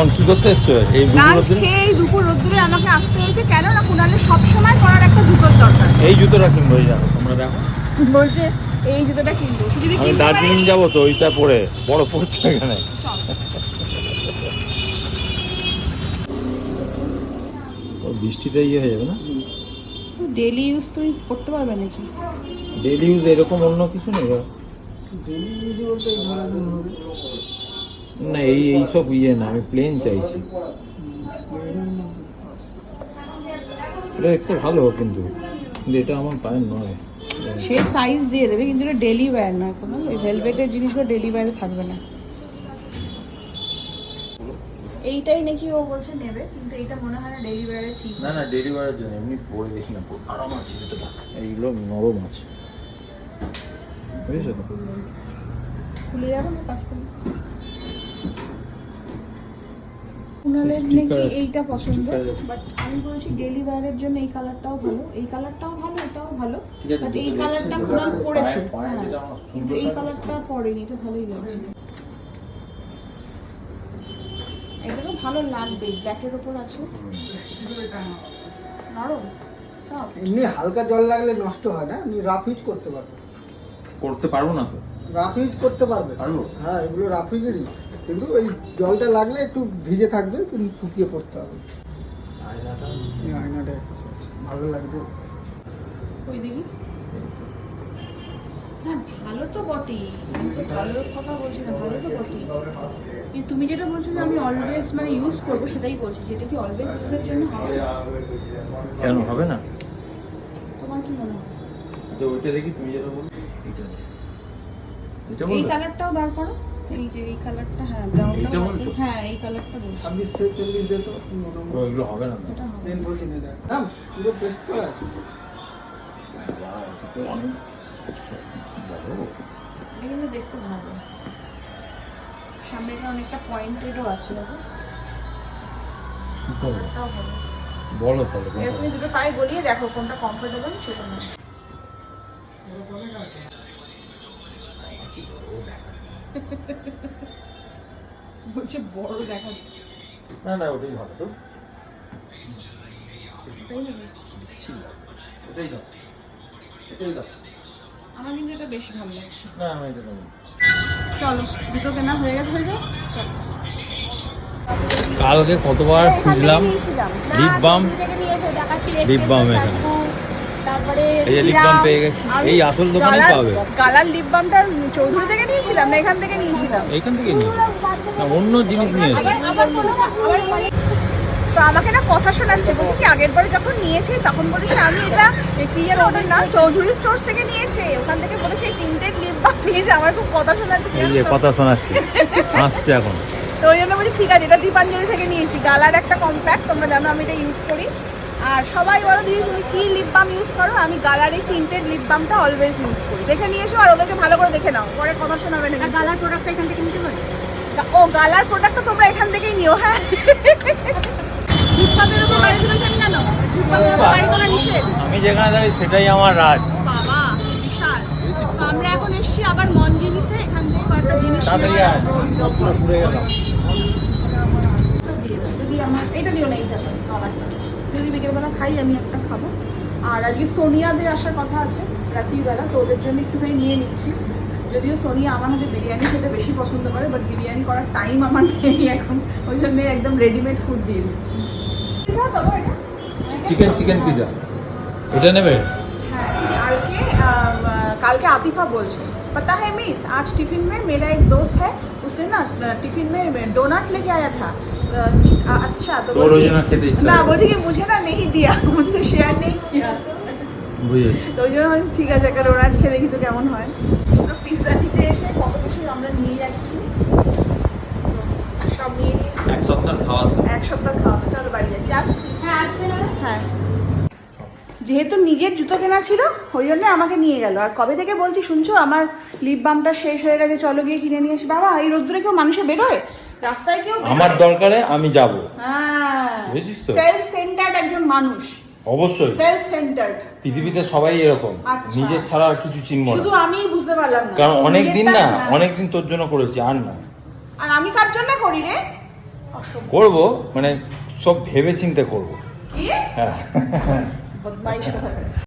এখন কি করতে এসছো? এই লাঞ্চ খেয়ে এই দুপুর রোদ্দুরে আমাকে আসতে হয়েছে। কেন না কুনালের সবসময় পরার একটা জুতোর দরকার। এই জুতোটা কিনবো এই জানো তোমরা দেখো। বলছে এই জুতোটা কিনবো। যদি আমি দার্জিলিং যাব তো ওইটা পরে বড় পড়ছে এখানে। বৃষ্টিতে ইয়ে হয়ে যাবে না? ডেলি ইউজ তুই করতে পারবে নাকি? ডেলি ইউজ এরকম অন্য কিছু নেই বা? না এই এইসব ইয়ে না আমি প্লেন চাইছি। এটা দেখতে ভালো কিন্তু কিন্তু এটা আমার পায়ের নয়। সে সাইজ দিয়ে দেবে কিন্তু এটা ডেলি ওয়্যার না কোনো এই ভেলভেটের জিনিসগুলো ডেলি ওয়্যারে থাকবে না। এইটাই নাকি ও বলছে নেবে কিন্তু এটা মনে হয় না ডেলি ওয়্যারে ঠিক। না না ডেলিভারির জন্য এমনি পরে দেখি না আরাম আছে জুতোটা এইগুলো নরম আছে। বুঝেছ তো? খুলে যাবে না কাছ থেকে কুনালের নাকি এইটা পছন্দ বাট আমি বলছি ডেলি ওয়্যারের জন্য এই কালারটাও ভালো। এই কালারটাও ভালো এটাও ভালো বাট এই কালারটা কুনাল পায়ে- পড়েছে। পায়ে হ্যাঁ কিন্তু এই কালারটা এটা ভালোই লাগছে। এটা তো ভালো লাগবে ব্ল্যাকের ওপর আছে। নরম এমনি হালকা জল লাগলে নষ্ট হয় না আপনি রাফ ইউজ করতে পারবেন করতে পারব না তো? রাফ ইউজ করতে পারবে। পারব? হ্যাঁ এগুলো রাফ ইউজেরই কিন্তু ওই জলটা লাগলে একটু ভিজে থাকবে কিন্তু শুকিয়ে পড়তে হবে। আয়নাটা ভালো লাগবে। ওই দেখি। হ্যাঁ ভালো তো বটেই। ভালোর কথা বলছি না ভালো তো বটেই। কিন্তু তুমি যেটা বলছো যে আমি অলওয়েজ মানে ইউজ করব সেটাই বলছি। যেটা কি অলওয়েজ ইউজের জন্য হবে? কেন হবে না? তোমার কি মনে হয়? আচ্ছা ওইটা দেখি তুমি যেটা বলো এটা এই কালারটাও বার করো এই যে এই কালারটা হ্যাঁ ব্রাউনটা হ্যাঁ এই কালারটা বলছি। ছাব্বিশ ছেচল্লিশ দিয়ে তো ও, এগুলো হবে না তো। এটা হবে। টেন পার্সেন্ট দেয় হ্যাঁ পুরো পেস্ট করা। আছে বাহ, এটা তো অনেক কিন্তু দেখতে ভালো। সামনেটা অনেকটা পয়েন্টেডও আছে দেখো। বলো তাহলে তুমি দুটো পায়ে গলিয়ে দেখো কোনটা কমফোর্টেবল সেটা বলছে বড় দেখাচ্ছে। না না ওটাই ভালো তো। দাও। এটাই দাও। আমার কিন্তু এটা বেশি ভালো লাগছে। না আমি এটা দেবো চলো দুটো কেনা হয়ে গেছে হয়ে যাও চলো। কালকে কতবার খুঁজলাম? Lip balm, lip balm এখানে। তারপরে এই যে lip পেয়ে গেছি। এই আসল দোকানেই পাবে। গালার লিপ চৌধুরী থেকে নিয়েছিলাম না এখান থেকে নিয়েছিলাম? এইখান থেকে নিয়ে না অন্য জিনিস নিয়েছি তো আমাকে না কথা শোনাচ্ছে বলছে কি আগের বার যখন নিয়েছে তখন বলেছে আমি এটা কি যেন ওদের নাম চৌধুরী স্টোর্স থেকে নিয়েছে। ওখান থেকে বলেছে তিনটে লিপ বাম নিয়েছে আমার খুব কথা শোনাচ্ছে। এই যে কথা শোনাচ্ছি আসছে এখন। তো ওই জন্য বলছি ঠিক আছে এটা দীপাঞ্জলি থেকে নিয়েছি। গালার একটা কম্প্যাক্ট তোমরা জানো আমি এটা ইউজ করি। আর সবাই বলো দিদি তুমি কি লিপ বাম ইউজ করো? আমি গালার এই তিনটের লিপ বামটা অলওয়েজ ইউজ করি। দেখে নিয়ে এসো আর ওদেরকে ভালো করে দেখে নাও। পরে কথা শোনাবে না গালার প্রোডাক্টটা এখান থেকে নিতে পারি? ও গালার প্রোডাক্টটা তোমরা এখান থেকেই নিও হ্যাঁ? ফুটপাতের উপর বাড়ি গাড়ি তুলেছেন কেন? ফুটপাতের উপর গাড়ি তোলা নিষেধ? আমি যেখানে দাঁড়িয়ে সেটাই আমার রাজ। বাবা বিশাল। তো আমরা এখন এসেছি আবার মন জিনিসে এখান থেকে কয়েকটা জিনিস যদি আমার এটা দিও না এইটা বিকেলবেলা খাই আমি একটা খাব। আর আজকে সোনিয়াদের আসার কথা আছে রাত্রিবেলা তো ওদের জন্য একটুখানি নিয়ে নিচ্ছি। যদিও সোনিয়া আমার হাতে বিরিয়ানি খেতে বেশি পছন্দ করে বাট বিরিয়ানি করার টাইম আমার নেই এখন। ওই জন্য একদম রেডিমেড ফুড দিয়ে দিচ্ছি। চিকেন চিকেন পিজা এটা নেবে? হ্যাঁ আর কে? काल के आतिफा बोल पता है मिस आज टिफ़िन में मेरा एक दोस्त है उसने ना टिफ़िन में डोनट लेके आया था। अच्छा तो না বলছি কি মুঝে না নেই দিয়া মুঝে শেয়ার নেই ওই জন্য ঠিক আছে একটা খেয়ে দেখি তো কেমন হয় তো পিৎজা দিতে এসে কত কিছু আমরা নিয়ে যাচ্ছি। সব নিয়ে এক সপ্তাহ খাওয়া। এক সপ্তাহ খাওয়া চলো বাড়ি যাচ্ছি। আসছি। হ্যাঁ আসবে না? হ্যাঁ। যেহেতু নিজের জুতো কেনা ছিল ওই জন্য আমাকে নিয়ে গেল। আর কবে থেকে বলছি শুনছো? আমার লিপ বামটা শেষ হয়ে গেছে চলো গিয়ে কিনে নিয়ে আসি। বাবা এই রোদ্দুরে কেউ মানুষে বেরোয়? রাস্তায় কেউ আমার দরকারে আমি যাব। হ্যাঁ? সেলফ সেন্টার্ড একজন মানুষ। অবশ্যই। সেলফ সেন্টার্ড পৃথিবীতে সবাই এরকম। আচ্ছা। নিজের ছাড়া আর কিছু চিনব শুধু না আমিই বুঝতে পারলাম না। কারণ অনেক দিন না। অনেক দিন তোর জন্য করেছি আর না। আর আমি কার জন্য করি রে? করব মানে সব ভেবে চিন্তে করব। কি? হ্যাঁ। বদমাইশ কথা